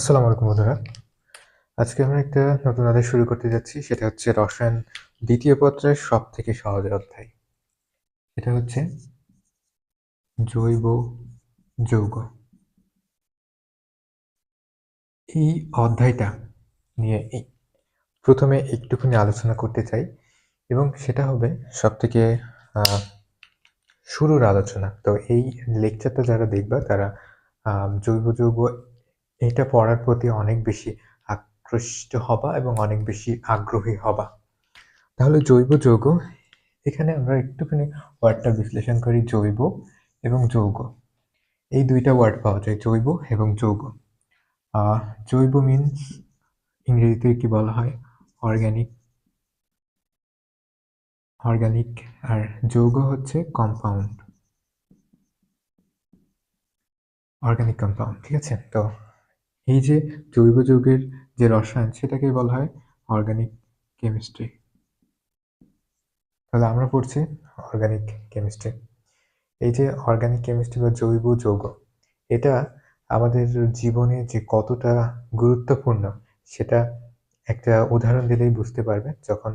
আসসালামু আলাইকুম, বন্ধুরা। আজকে আমরা একটা নতুন অধ্যায় শুরু করতে যাচ্ছি। সেটা হচ্ছে রসায়ন দ্বিতীয় পত্রের সব থেকে সহজ অধ্যায়। এটা হচ্ছে জৈব যৌগ। এই অধ্যায়টা নিয়ে প্রথমে একটুখানি আলোচনা করতে চাই এবং সেটা হবে সব থেকে শুরুর আলোচনা। তো এই লেকচারটা যারা দেখবা, তারা জৈব যৌগ এটা পড়ার প্রতি অনেক বেশি আকৃষ্ট হবা এবং অনেক বেশি আগ্রহী হবা। তাহলে জৈব যৌগ, এখানে আমরা একটুখানি ওয়ার্ডটা বিশ্লেষণ করি, জৈব এবং যৌগ। এই দুইটা ওয়ার্ড পাওয়া যায়, জৈব এবং যৌগ। জৈব মিনস ইংরেজিতে কি বলা হয়? অর্গানিক অর্গানিক আর যৌগ হচ্ছে কম্পাউন্ড অর্গানিক কম্পাউন্ড ঠিক আছে? তো এই যে জৈব যৌগের যে রসায়ন, সেটাকে বলা হয় অর্গানিক কেমিস্ট্রি তাহলে আমরা পড়ছি অর্গানিক কেমিস্ট্রি এই যে অর্গানিক কেমিস্ট্রি বা জৈব যৌগ, এটা আমাদের জীবনে যে কতটা গুরুত্বপূর্ণ, সেটা একটা উদাহরণ দিলেই বুঝতে পারবে। যখন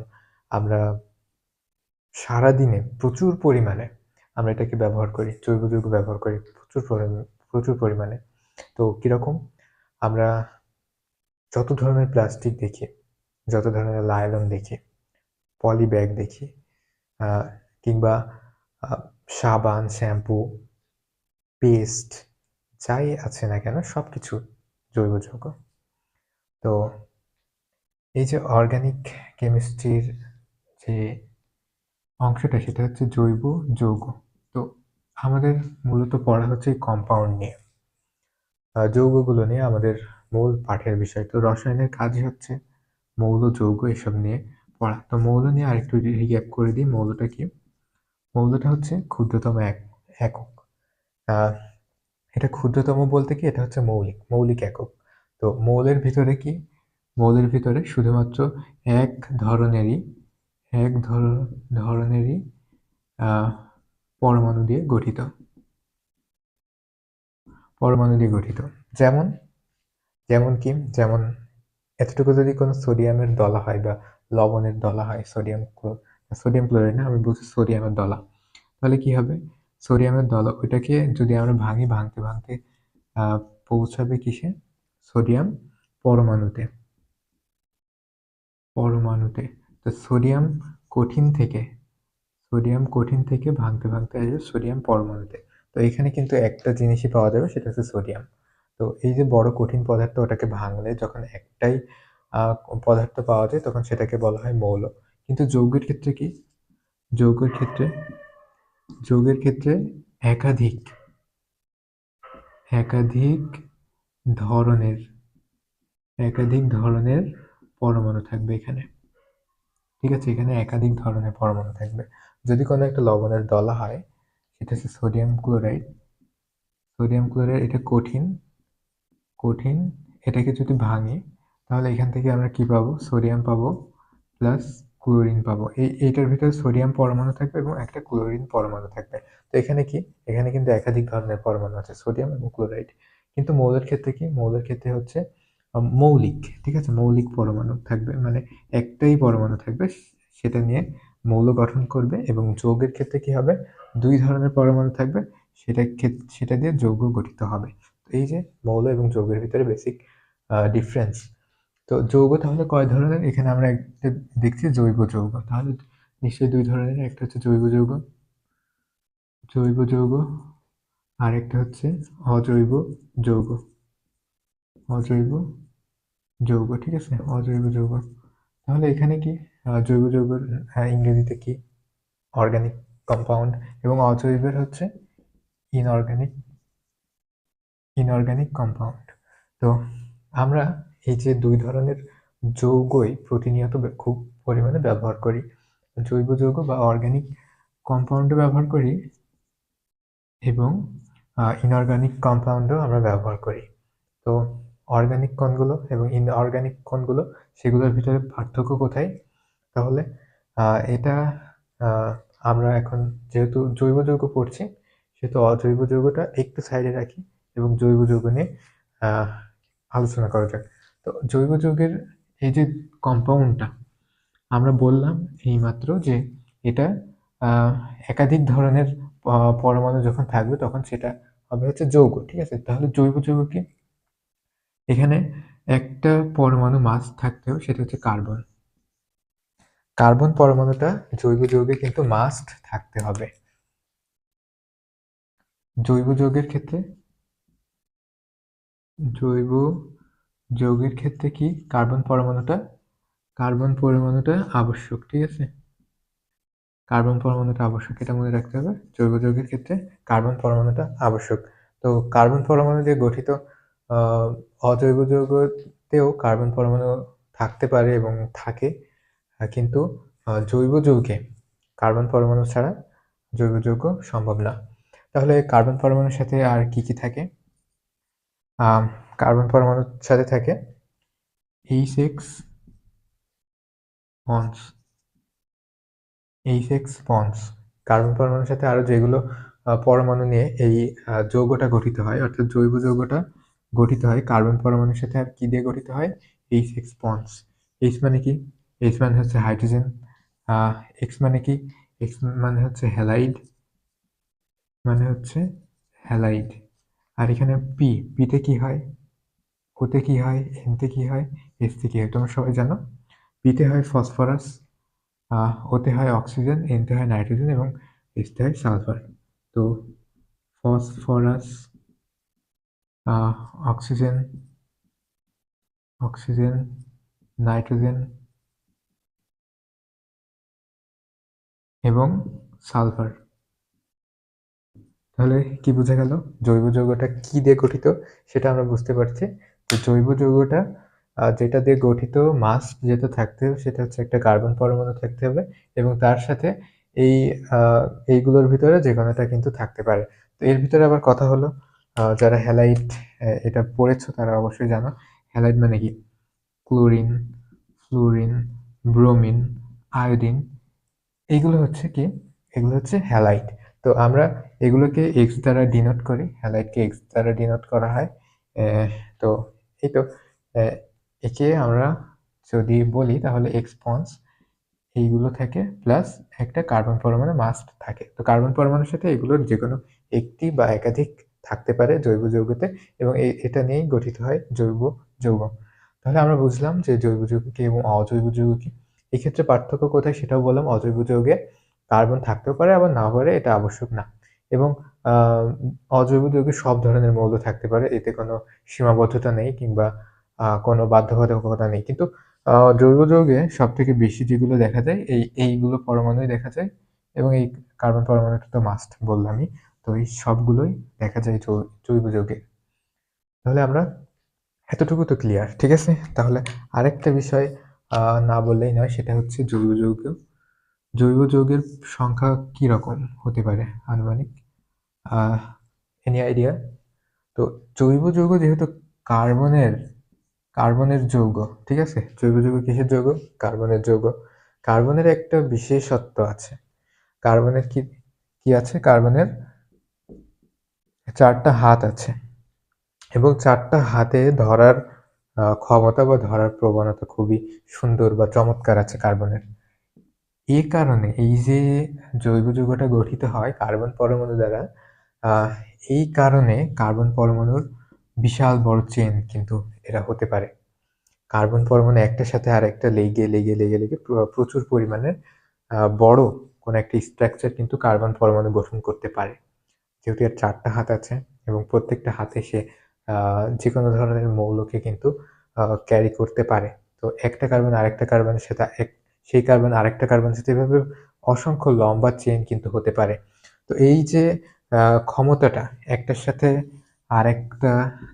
আমরা সারাদিনে প্রচুর পরিমাণে আমরা এটাকে ব্যবহার করি, জৈব যৌগ ব্যবহার করি, প্রচুর প্রচুর পরিমাণে। তো কীরকম? আমরা যত ধরনের প্লাস্টিক দেখি, যত ধরনের লাইলন দেখি পলি ব্যাগ দেখি কিংবা সাবান শ্যাম্পু পেস্ট যাই আছে না কেন সব কিছু জৈব যৌগ। তো এই যে অর্গানিক কেমিস্ট্রির যে অংশটা, সেটা হচ্ছে জৈব যৌগ। তো আমাদের মূলত পড়া হচ্ছে কম্পাউন্ড নিয়ে। যৌগগুলো নিয়ে আমাদের মূল পাঠের বিষয়। তো রসায়নের কাজই হচ্ছে মৌল, যৌগ এসব নিয়ে পড়া। তো মৌল নিয়ে আরেকটু রিক্যাপ করে দিই। মৌলটা কি? মৌলটা হচ্ছে ক্ষুদ্রতম এক একক। এটা ক্ষুদ্রতম বলতে কি? এটা হচ্ছে মৌলিক মৌলিক একক। তো মৌলের ভিতরে কি? মৌলের ভিতরে শুধুমাত্র এক ধরনেরই, এক ধর- ধরনেরই পরমাণু দিয়ে গঠিত। পরমাণু দিয়ে গঠিত। যেমন যেমন কি? যেমন এতটুকু যদি কোনো সোডিয়ামের দলা হয় বা লবণের দলা হয়, সোডিয়াম সোডিয়াম ক্লোরাইড না, আমি বলছি সোডিয়ামের দলা। তাহলে কি হবে? সোডিয়ামের দলা, ওইটাকে যদি আমরা ভাঙি, ভাঙতে ভাঙতে পৌঁছাবে কিসে? সোডিয়াম পরমাণুতে। পরমাণুতে। তো সোডিয়াম কঠিন থেকে, সোডিয়াম কঠিন থেকে ভাঙতে ভাঙতে আসবে সোডিয়াম পরমাণুতে। তো এখানে কিন্তু একটা জিনিসই পাওয়া যাবে, সেটা হচ্ছে সোডিয়াম। তো এই যে বড় কঠিন পদার্থ ওটাকে ভাঙলে যখন একটাই পদার্থ পাওয়া যায়, তখন সেটাকে বলা হয় মৌল। কিন্তু যৌগের ক্ষেত্রে কি? যৌগের ক্ষেত্রে যৌগের ক্ষেত্রে একাধিক একাধিক ধরনের একাধিক ধরনের পরমাণু থাকবে এখানে। ঠিক আছে? এখানে একাধিক ধরনের পরমাণু থাকবে। যদি কোনো একটা লবণের দলা হয় সেটা হচ্ছে সোডিয়াম ক্লোরাইড সোডিয়াম ক্লোরাইড এটা কঠিন কঠিন। এটাকে যদি ভাঙি, তাহলে এখান থেকে আমরা কি পাবো? সোডিয়াম পাবো প্লাস ক্লোরিন পাবো। এই, এইটার ভিতরে সোডিয়াম পরমাণু থাকবে এবং একটা ক্লোরিন পরমাণু থাকবে। তো এখানে কি? এখানে কিন্তু একাধিক ধরনের পরমাণু আছে সোডিয়াম এবং ক্লোরাইড কিন্তু মৌলের ক্ষেত্রে কি? মৌলের ক্ষেত্রে হচ্ছে মৌলিক, ঠিক আছে? মৌলিক পরমাণু থাকবে। মানে একটাই পরমাণু থাকবে, সেটা নিয়ে মৌল গঠন করবে এবং যৌগের ক্ষেত্রে কি হবে? দুই ধরনের পরমাণু থাকবে। সেটা সেটা দিয়ে যৌগ গঠিত হবে। তো এই যে মৌল এবং যৌগের ভিতরে বেসিক ডিফারেন্স তো যৌগ তাহলে কয় ধরনের? এখানে আমরা একটা দেখছি জৈব যৌগ। তাহলে নিশ্চয়ই দুই ধরনের। একটা হচ্ছে জৈব যৌগ জৈব যৌগ, আর একটা হচ্ছে অজৈব যৌগ। অজৈব যৌগ, ঠিক আছে? অজৈব যৌগ। তাহলে এখানে কি? জৈব যৌগের আহ, ইংরেজিতে কি? অর্গানিক কম্পাউন্ড এবং অজৈবের হচ্ছে ইনঅর্গানিক ইনঅর্গানিক কম্পাউন্ড তো আমরা এই যে দুই ধরনের যৌগই প্রতিনিয়ত খুব পরিমাণে ব্যবহার করি। জৈব যৌগ বা অর্গানিক কম্পাউন্ডও ব্যবহার করি এবং ইনঅর্গানিক কম্পাউন্ডও আমরা ব্যবহার করি। তো অর্গানিক কোনগুলো এবং ইনঅর্গানিক কোনগুলো সেগুলোর ভিতরে পার্থক্য কোথায়? তাহলে এটা আমরা এখন যেহেতু জৈব যৌগ পড়ছি, সেহেতু অজৈব যৌগটা একটু সাইডে রাখি এবং জৈব যৌগ নিয়ে আলোচনা করা যাক। তো জৈব যৌগের এই যে কম্পাউন্ডটা আমরা বললাম এইমাত্র যে এটা একাধিক ধরনের পরমাণু যখন থাকবে তখন সেটা হবে হচ্ছে যৌগ, ঠিক আছে? তাহলে জৈব যৌগ কি? এখানে একটা পরমাণু মাস থাকতেও সেটা হচ্ছে কার্বন কার্বন পরমাণুটা জৈব যৌগে কিন্তু মাস্ট থাকতে হবে। জৈব যৌগের ক্ষেত্রে? জৈব যৌগের ক্ষেত্রে কি কার্বন পরমাণুটা? কার্বন পরমাণুটা আবশ্যক, ঠিক আছে? কার্বন পরমাণুটা আবশ্যক, এটা মনে রাখতে হবে। জৈব যৌগের ক্ষেত্রে কার্বন পরমাণুটা আবশ্যক। তো কার্বন পরমাণু দিয়ে গঠিত অজৈব যৌগতেও কার্বন পরমাণু থাকতে পারে এবং থাকে। কিন্তু জৈব যৌগে কার্বন পরমাণু ছাড়া জৈব যৌগ সম্ভব না। তাহলে কার্বন পরমাণুর সাথে আর কি কি থাকে? কার্বন পরমাণুর সাথে থাকে H X bonds H X bonds carbon পরমাণুর সাথে আরও যেগুলো পরমাণু নিয়ে এই যৌগটা গঠিত হয়, অর্থাৎ জৈব যৌগটা গঠিত হয় কার্বন পরমাণুর সাথে আর কি দিয়ে গঠিত হয়? এইচ এক্স বন্ডস এইচ মানে কি? এইচ মানে হচ্ছে হাইড্রোজেন এক্স মানে কি? এক্স মানে হচ্ছে হ্যালাইড মানে হচ্ছে হ্যালাইড আর এখানে পি পিতে কি হয়? ওতে কি হয়? এনতে কি হয়? এসতে কি হয়? তোমরা সবাই জানো। পিতে হয় ফসফরাস ওতে হয় অক্সিজেন এনতে হয় নাইট্রোজেন এবং এসতে হয় সালফার তো ফসফরাস অক্সিজেন অক্সিজেন নাইট্রোজেন এবং সালফার। তাহলে কি বোঝা গেল? জৈব যৌগটা কি দিয়ে গঠিত সেটা আমরা বুঝতে পারছি। তো জৈব যৌগটা যেটা দিয়ে গঠিত মাস্ট যেটা থাকতে হবে সেটা হচ্ছে একটা কার্বন পরমাণু থাকতে হবে এবং তার সাথে এই এইগুলোর ভিতরে যে কোনোটা কিন্তু থাকতে পারে। তো এর ভিতরে আবার কথা হলো যারা হ্যালাইট এটা পড়েছো তারা অবশ্যই জানো। হ্যালাইট মানে কি? ক্লোরিন, ফ্লোরিন, ব্রোমিন, আয়োডিন এগুলো হচ্ছে কি? এগুলো হচ্ছে হ্যালাইট তো আমরা এগুলোকে এক্স দ্বারা ডিনোট করি। হ্যালাইটকে এক্স দ্বারা ডিনোট করা হয়। তো এই তো একে আমরা যদি বলি তাহলে এক্সপন্স এইগুলো থাকে প্লাস একটা কার্বন পরমাণু মাস্ট থাকে। তো কার্বন পরমাণুর সাথে এগুলোর যে কোনো একটি বা একাধিক থাকতে পারে জৈব যৌগতে এবং এটা নিয়েই গঠিত হয় জৈব যৌগ। তাহলে আমরা বুঝলাম যে জৈব যৌগ কি এবং অজৈব যৌগ কি। এক্ষেত্রে পার্থক্য কোথায় সেটাও বললাম, অজৈব যৌগে কার্বন থাকতেও পারে, আবার না পারে এটা আবশ্যক না। এবং অজৈব যৌগে সব ধরনের মৌল থাকতে পারে, এতে কোনো সীমাবদ্ধতা নেই কিংবা কোনো বাধ্যবাধকতা নেই। কিন্তু জৈব যৌগে সব থেকে বেশি যেগুলো দেখা যায়, এই, এইগুলো পরমাণুই দেখা যায় এবং এই কার্বন পরমাণুটা তো মাস্ট বললামই, তো এই সবগুলোই দেখা যায় জৈব যৌগে। তাহলে আমরা এতটুকু তো ক্লিয়ার ঠিক আছে? তাহলে আরেকটা বিষয় না বললেই নয়, সেটা হচ্ছে জৈব যৌগ। জৈব যৌগের সংখ্যা কি রকম হতে পারে আনুমানিক? এনি আইডিয়া তো জৈব যৌগ যেহেতু কার্বনের কার্বনের যৌগ, ঠিক আছে? জৈব যৌগ কিসের যৌগ? কার্বনের যৌগ। কার্বনের একটা বিশেষত্ব আছে। কার্বনের কি কি আছে? কার্বনের চারটা হাত আছে। এবং চারটা হাতে ধরার ক্ষমতা বা ধরার প্রবণতা খুবই সুন্দর বা চমৎকার আছে কার্বনের। এই কারণে এই যে জৈব যৌগটা গঠিত হয় কার্বন পরমাণু দ্বারা এই কারণে কার্বন পরমাণুর বিশাল বড় চেন কিন্তু এরা হতে পারে। কার্বন পরমাণু একটার সাথে আরেকটা লেগে লেগে লেগে লেগে প্রচুর পরিমাণে বড় কোনো একটা স্ট্রাকচার কিন্তু কার্বন পরমাণু গঠন করতে পারে। যেহেতু এর চারটা হাত আছে এবং প্রত্যেকটা হাতে সে যে কোনো ধরনের মৌলকে কিন্তু ক্যারি করতে পারে। তো একটা কার্বন আরেকটা কার্বনের সাথে এক, সেই কার্বন আরেকটা কার্বন সাথে এভাবে অসংখ্য লম্বা চেন কিন্তু হতে পারে। তো এই যে ক্ষমতাটা, একটার সাথে আরেকটা,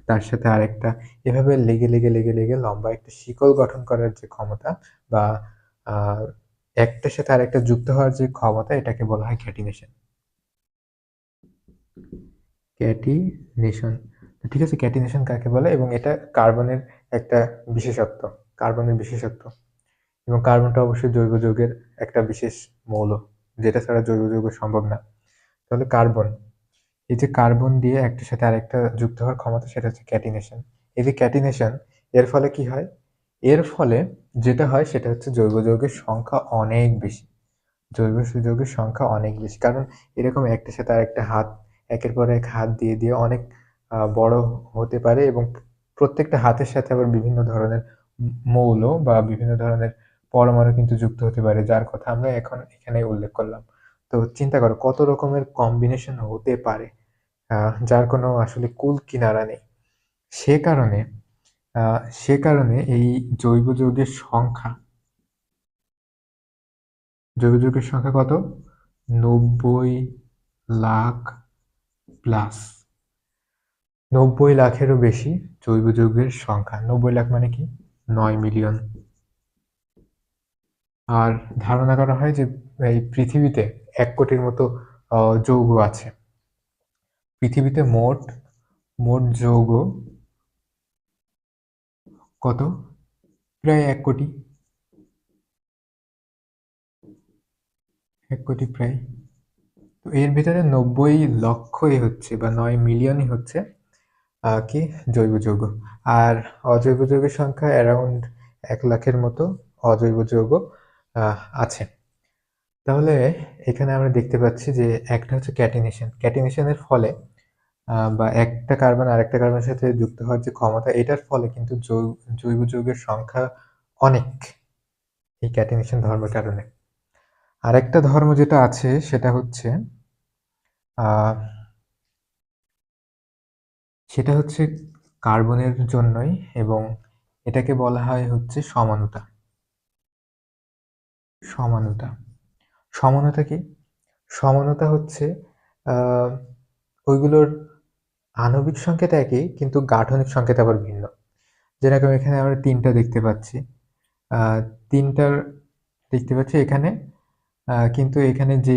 তার সাথে আরেকটা, এভাবে লেগে লেগে লেগে লেগে লম্বা একটা শিকল গঠন করার যে ক্ষমতা বা একটার সাথে আরেকটা যুক্ত হওয়ার যে ক্ষমতা, এটাকে বলা হয় ক্যাটিনেশন ক্যাটিনেশন ঠিক আছে, ক্যাটিনেশন কাকে বলে? এবং এটা কার্বনের একটা বিশেষত্ব, কার্বনের বিশেষত্ব। এবং কার্বনটা অবশ্যই জৈব যৌগের একটা বিশেষ মৌল, যেটা ছাড়া জৈব যৌগ সম্ভব না। তাহলে কার্বন, এই যে কার্বন দিয়ে একটার সাথে আরেকটা যুক্ত হওয়ার ক্ষমতা, সেটা হচ্ছে ক্যাটিনেশন। এই যে ক্যাটিনেশন, এর ফলে কি হয়? এর ফলে যেটা হয়, সেটা হচ্ছে জৈব যৌগের সংখ্যা অনেক বেশি। জৈব যৌগের সংখ্যা অনেক বেশি। কারণ এরকম একটার সাথে আরেকটা হাত, একের পর এক হাত দিয়ে দিয়ে অনেক বড় হতে পারে এবং প্রত্যেকটা হাতের সাথে আবার বিভিন্ন ধরনের মৌল বা বিভিন্ন ধরনের পরমাণু কিন্তু যুক্ত হতে পারে, যার কথা আমরা এখন এখানে উল্লেখ করলাম। তো চিন্তা করো, কত রকমের কম্বিনেশন হতে পারে যার কোনো আসলে কুল কিনারা নেই। সে কারণে সে কারণে এই জৈব যৌগের সংখ্যা, জৈব যৌগের সংখ্যা কত? নব্বই লাখ প্লাস নব্বই লাখেরও বেশি জৈব যৌগের সংখ্যা। নব্বই লাখ মানে কি? নয় মিলিয়ন। আর ধারণা করা হয় যে, এই পৃথিবীতে এক কোটির মতো যৌগ আছে। পৃথিবীতে মোট মোট যৌগ কত? প্রায় এক কোটি। এক কোটি প্রায়। তো এর ভিতরে নব্বই লক্ষই হচ্ছে বা নয় মিলিয়নই হচ্ছে কি? জৈব যৌগ। আর অজৈব যৌগের সংখ্যা অ্যারাউন্ড এক লাখের মতো অজৈব যৌগ আছে। তাহলে এখানে আমরা দেখতে পাচ্ছি যে একটা হচ্ছে ক্যাটিনেশন। ক্যাটিনেশনের ফলে বা একটা কার্বন আরেকটা কার্বনের সাথে যুক্ত হওয়ার যে ক্ষমতা, এটার ফলে কিন্তু জৈব যৌগের সংখ্যা অনেক এই ক্যাটিনেশন ধর্মের কারণে। আরেকটা ধর্ম যেটা আছে, সেটা হচ্ছে সেটা হচ্ছে কার্বনের জন্যই এবং এটাকে বলা হয় হচ্ছে সমানতা। সমানতা। সমানতা কি? সমানতা হচ্ছে ওইগুলোর আণবিক সংকেত একই, কিন্তু গাঠনিক সংকেত আবার ভিন্ন। যেরকম এখানে আমরা তিনটা দেখতে পাচ্ছি। তিনটার দেখতে পাচ্ছি এখানে কিন্তু এখানে যে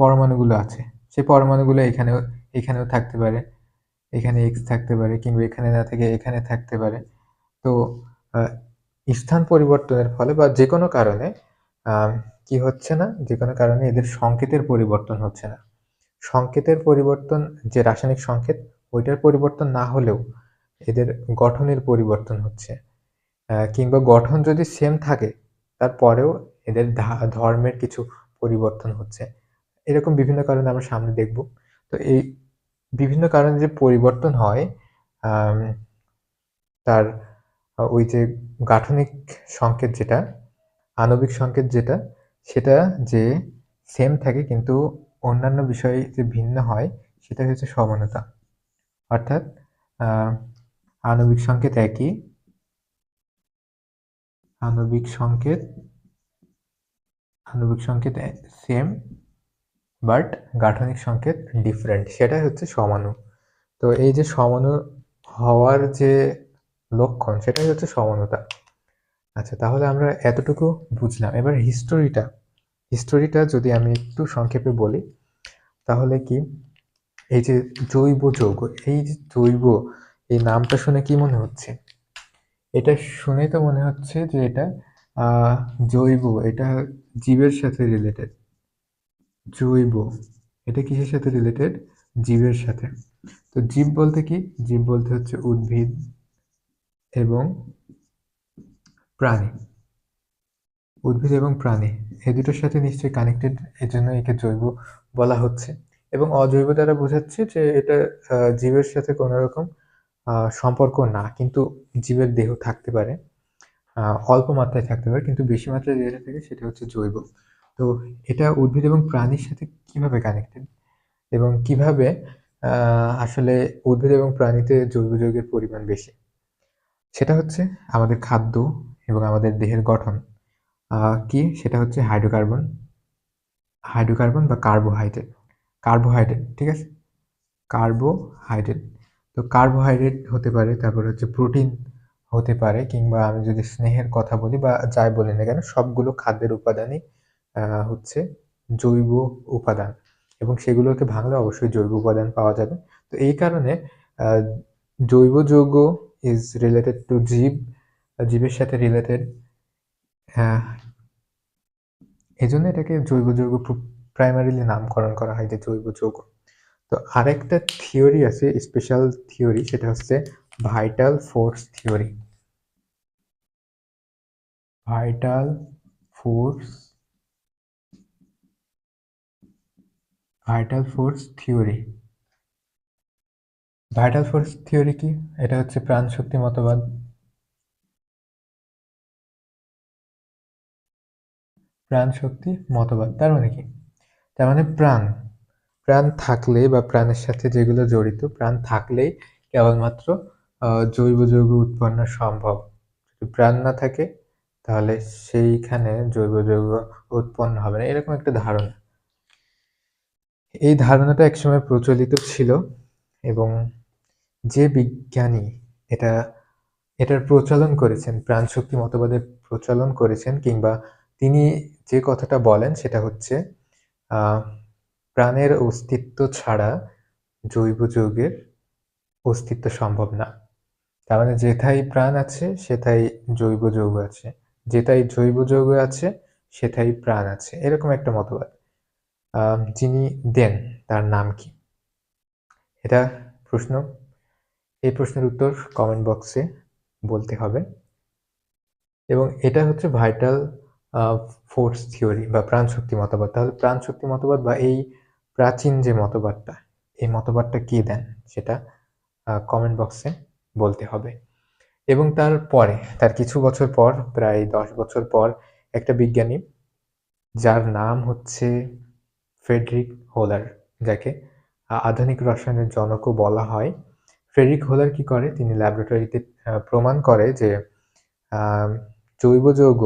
পরমাণুগুলো আছে, সেই পরমাণুগুলো এখানেও এখানেও থাকতে পারে। এখানে এক্স থাকতে পারে কিংবা এখানে না থেকে এখানে থাকতে পারে। তো স্থান পরিবর্তনের ফলে বা যে কোনো কারণে কি হচ্ছে না? যে কোনো কারণে এদের সংকেতের পরিবর্তন হচ্ছে না। সংকেতের পরিবর্তন, যে রাসায়নিক সংকেত, ওইটার পরিবর্তন না হলেও এদের গঠনের পরিবর্তন হচ্ছে। কিংবা গঠন যদি সেম থাকে, তারপরেও এদের ধর্মের কিছু পরিবর্তন হচ্ছে। এরকম বিভিন্ন কারণে আমরা সামনে দেখব। তো এই বিভিন্ন কারণে যে পরিবর্তন হয় তার ওই যে গাঠনিক সংকেত যেটা, আণবিক সংকেত যেটা, সেটা যে সেম থাকে কিন্তু অন্যান্য বিষয়ে যে ভিন্ন হয় সেটা হচ্ছে সমানতা। অর্থাৎ আণবিক সংকেত একই, আণবিক সংকেত আণবিক সংকেত সেম বাট গাঠনিক সংকেত ডিফারেন্ট সেটাই হচ্ছে সমানু। তো এই যে সমানু হওয়ার যে লক্ষণ, সেটাই হচ্ছে সমানতা। আচ্ছা তাহলে আমরা এতটুকু বুঝলাম। এবার হিস্টোরিটা হিস্টোরিটা যদি আমি একটু সংক্ষেপে বলি, তাহলে কি, এই যে জৈব যৌগ, এই যে জৈব, এই নামটা শুনে কি মনে হচ্ছে? এটা শুনে তো মনে হচ্ছে যে এটা জৈব, এটা জীবের সাথে রিলেটেড জৈব। এটা কিসের সাথে রিলেটেড জীবের সাথে। তো জীব বলতে কি? জীব বলতে হচ্ছে উদ্ভিদ এবং প্রাণী। উদ্ভিদ এবং প্রাণী, এই দুটোর সাথে নিশ্চয়ই কানেক্টেড এর জন্য একে জৈব বলা হচ্ছে। এবং অজৈব দ্বারা বোঝাচ্ছে যে এটা জীবের সাথে কোনো রকম সম্পর্ক না, কিন্তু জীবের দেহ থাকতে পারে অল্প মাত্রায় থাকতে পারে, কিন্তু বেশি মাত্রায় যেটা থাকে সেটা হচ্ছে জৈব। তো এটা উদ্ভিদ এবং প্রাণীর সাথে কীভাবে কানেক্টেড এবং কীভাবে আসলে উদ্ভিদ এবং প্রাণীতে জৈব যৌগের পরিমাণ বেশি? সেটা হচ্ছে আমাদের খাদ্য এবং আমাদের দেহের গঠন। কি? সেটা হচ্ছে হাইড্রোকার্বন হাইড্রোকার্বন বা কার্বোহাইড্রেট কার্বোহাইড্রেট ঠিক আছে? কার্বোহাইড্রেট তো কার্বোহাইড্রেট হতে পারে, তারপর হচ্ছে প্রোটিন হতে পারে, কিংবা আমি যদি স্নেহের কথা বলি বা যাই বলি না কেন, সবগুলো খাদ্যের উপাদানই হচ্ছে জৈব উপাদান এবং সেগুলোকে ভাঙলে অবশ্যই জৈব উপাদান পাওয়া যাবে। তো এই কারণে জৈব যৌগ ইজ রিলেটেড টু জীব জীবের সাথে রিলেটেড এই জন্য এটাকে জৈব যৌগ প্রাইমারিলি নামকরণ করা হয় যে জৈব যৌগ তো আরেকটা থিওরি আছে স্পেশাল থিওরি সেটা হচ্ছে vital force theory vital force vital force theory vital force theory কি? এটা হচ্ছে প্রাণশক্তি মতবাদ। প্রাণশক্তি মতবাদ, তার মানে কি? তার মানে প্রাণ। প্রাণ থাকলে বা প্রাণের সাথে যেগুলো জড়িত, প্রাণ থাকলেই কেবলমাত্র জৈব যৌগ উৎপন্ন সম্ভব। যদি প্রাণ না থাকে, তাহলে সেইখানে জৈব যৌগ উৎপন্ন হবে না। এরকম একটা ধারণা। এই ধারণাটা একসময় প্রচলিত ছিল এবং যে বিজ্ঞানী এটা, এটার প্রচলন করেছেন, প্রাণশক্তি মতবাদের প্রচলন করেছেন কিংবা তিনি যে কথাটা বলেন সেটা হচ্ছে প্রাণের অস্তিত্ব ছাড়া জৈব যৌগের অস্তিত্ব সম্ভব না। তার মানে যেথাই প্রাণ আছে, সেথায় জৈব যৌগ আছে। যেথায় জৈব যৌগ আছে, সেথায় প্রাণ আছে। এরকম একটা মতবাদ। যিনি দেন, তার নাম কি? এটা প্রশ্ন। এই প্রশ্নের উত্তর কমেন্ট বক্সে বলতে হবে। এবং এটা হচ্ছে ভাইটাল ফোর্স থিওরি বা প্রাণশক্তি মতবাদ। তাহলে প্রাণশক্তি মতবাদ বা এই প্রাচীন যে মতবাদটা, এই মতবাদটা কে দেন? সেটা কমেন্ট বক্সে বলতে হবে। এবং তার পরে তার কিছু বছর পর, প্রায় দশ বছর পর, একটা বিজ্ঞানী, যার নাম হচ্ছে ফ্রেডরিক হোলার যাকে আধুনিক রসায়নের জনকও বলা হয়। ফ্রেডরিক হোলার কি করে? তিনি ল্যাবরেটরিতে প্রমাণ করে যে জৈব যৌগ,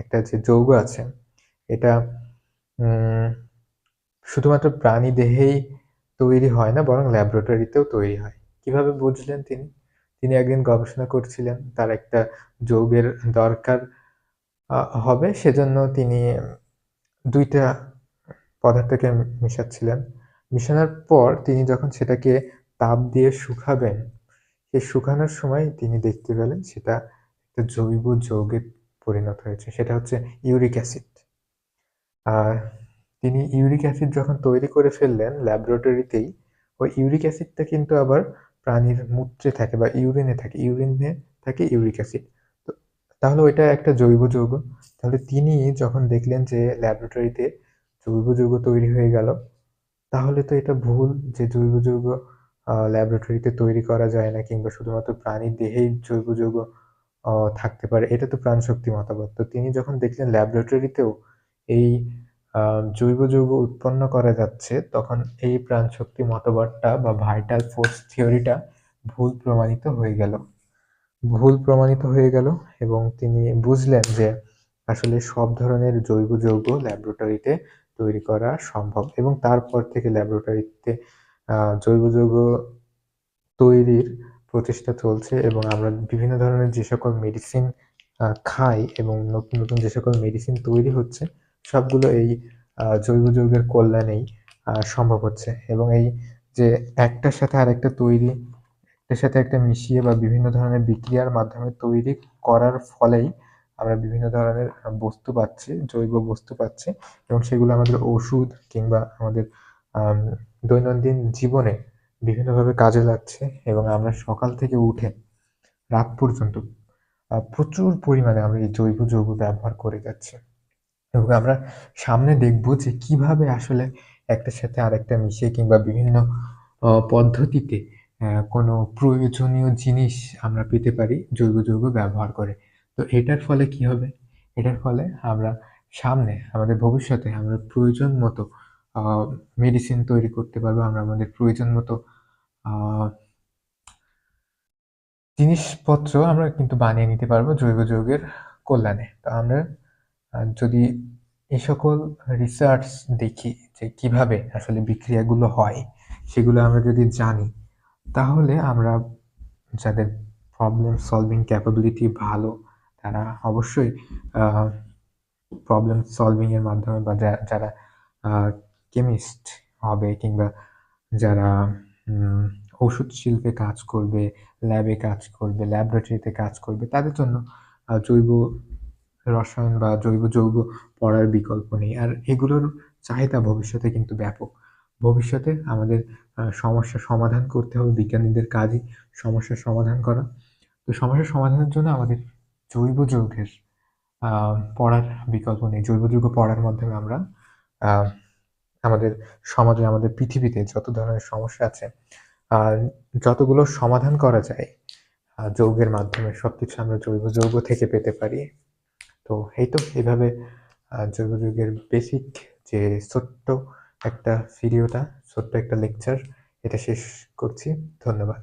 একটা যে যৌগ আছে, এটা শুধুমাত্র প্রাণী দেহেই তৈরি হয় না, বরং ল্যাবরেটরিতেও তৈরি হয়। কীভাবে বুঝলেন তিনি? তিনি একদিন গবেষণা করছিলেন, তার একটা যৌগের দরকার হবে। সেজন্য তিনি দুইটা পদার্থকে মিশাচ্ছিলেন। মিশানোর পর তিনি যখন সেটাকে তাপ দিয়ে শুকাবেন সেই শুকানোর সময় তিনি দেখতে পেলেন সেটা একটা জৈব যৌগে পরিণত হয়েছে, সেটা হচ্ছে ইউরিক অ্যাসিড। আর তিনি ইউরিক অ্যাসিড যখন তৈরি করে ফেললেন ল্যাবরেটরিতেই, ওই ইউরিক অ্যাসিডটা কিন্তু আবার প্রাণীর মূত্রে থাকে বা ইউরিনে থাকে ইউরিনে থাকে ইউরিক অ্যাসিড। তো তাহলে ওইটা একটা জৈব যৌগ। তাহলে তিনি যখন দেখলেন যে ল্যাবরেটরিতে জৈব যৌগ তৈরি হয়ে গেল। তাহলে তো এটা ভুল যে জৈব যৌগ ল্যাবরেটরিতে তৈরি করা যায় না কিংবা শুধুমাত্র প্রাণীর দেহেই জৈব যৌগ থাকতে পারে। এটা তো প্রাণশক্তি মতামত। তো তিনি যখন দেখলেন ল্যাবরেটরিতেও এই জৈব যৌগ উৎপন্ন করা যাচ্ছে, তখন এই প্রাণশক্তি মতবাদটা বা ভাইটাল ফোর্স থিওরিটা ভুল প্রমাণিত হয়ে গেল। ভুল প্রমাণিত হয়ে গেল এবং তিনি বুঝলেন যে আসলে সব ধরনের জৈব যৌগ ল্যাবরেটরিতে তৈরি করা সম্ভব এবং তারপর থেকে ল্যাবরেটরিতে জৈব যৌগ তৈরির প্রচেষ্টা চলছে এবং আমরা বিভিন্ন ধরনের যে সকল মেডিসিন খাই এবং নতুন নতুন যে সকল মেডিসিন তৈরি হচ্ছে, সবগুলো এই জৈব যৌগের কল্যাণেই সম্ভব হচ্ছে এবং এই যে একটার সাথে আরেকটা তৈরি, একটার সাথে একটা মিশিয়ে বা বিভিন্ন ধরনের বিক্রিয়ার মাধ্যমে তৈরি করার ফলেই আমরা বিভিন্ন ধরনের বস্তু পাচ্ছি, জৈব বস্তু পাচ্ছি এবং সেগুলো আমাদের ওষুধ কিংবা আমাদের দৈনন্দিন জীবনে বিভিন্নভাবে কাজে লাগছে এবং আমরা সকাল থেকে উঠে রাত পর্যন্ত প্রচুর পরিমাণে আমরা এই জৈব যৌগ ব্যবহার করে যাচ্ছি এবং আমরা সামনে দেখব যে কীভাবে আসলে একটার সাথে আরেকটা মিশিয়ে কিংবা বিভিন্ন পদ্ধতিতে কোনো প্রয়োজনীয় জিনিস আমরা পেতে পারি জৈব যৌগ ব্যবহার করে। তো এটার ফলে কি হবে? এটার ফলে আমরা সামনে, আমাদের ভবিষ্যতে আমরা প্রয়োজন মতো মেডিসিন তৈরি করতে পারব, আমরা আমাদের প্রয়োজন মতো জিনিসপত্র আমরা কিন্তু বানিয়ে নিতে পারব জৈব যৌগের কল্যাণে। তো আমরা যদি এই সকল রিসার্চ দেখি যে কীভাবে আসলে বিক্রিয়াগুলো হয়, সেগুলো আমরা যদি জানি, তাহলে আমরা যাদের প্রবলেম সলভিং ক্যাপাবিলিটি ভালো তারা অবশ্যই প্রবলেম সলভিংয়ের মাধ্যমে বা যারা কেমিস্ট হবে কিংবা যারা ওষুধ শিল্পে কাজ করবে ল্যাবে কাজ করবে ল্যাবরেটরিতে কাজ করবে তাদের জন্য জৈব রসায়ন বা জৈব যৌগ পড়ার বিকল্প নেই। আর এগুলোর চাহিদা ভবিষ্যতে কিন্তু ব্যাপক। ভবিষ্যতে আমাদের আহ, সমস্যার সমাধান করতে হবে বিজ্ঞানীদের কাজই সমস্যার সমাধান করা। তো সমস্যার সমাধানের জন্য আমাদের জৈব যৌগের পড়ার বিকল্প নেই। জৈব যৌগ পড়ার মাধ্যমে আমরা আমাদের সমাজে, আমাদের পৃথিবীতে যত ধরনের সমস্যা আছে যতগুলো সমাধান করা যায় যৌগের মাধ্যমে সব কিছু আমরা জৈব যৌগ থেকে পেতে পারি। তো এই তো এইভাবে জৈব যৌগের বেসিক যে ছোট্ট একটা ভিডিওটা ছোট্ট একটা লেকচার এটা শেষ করছি। ধন্যবাদ।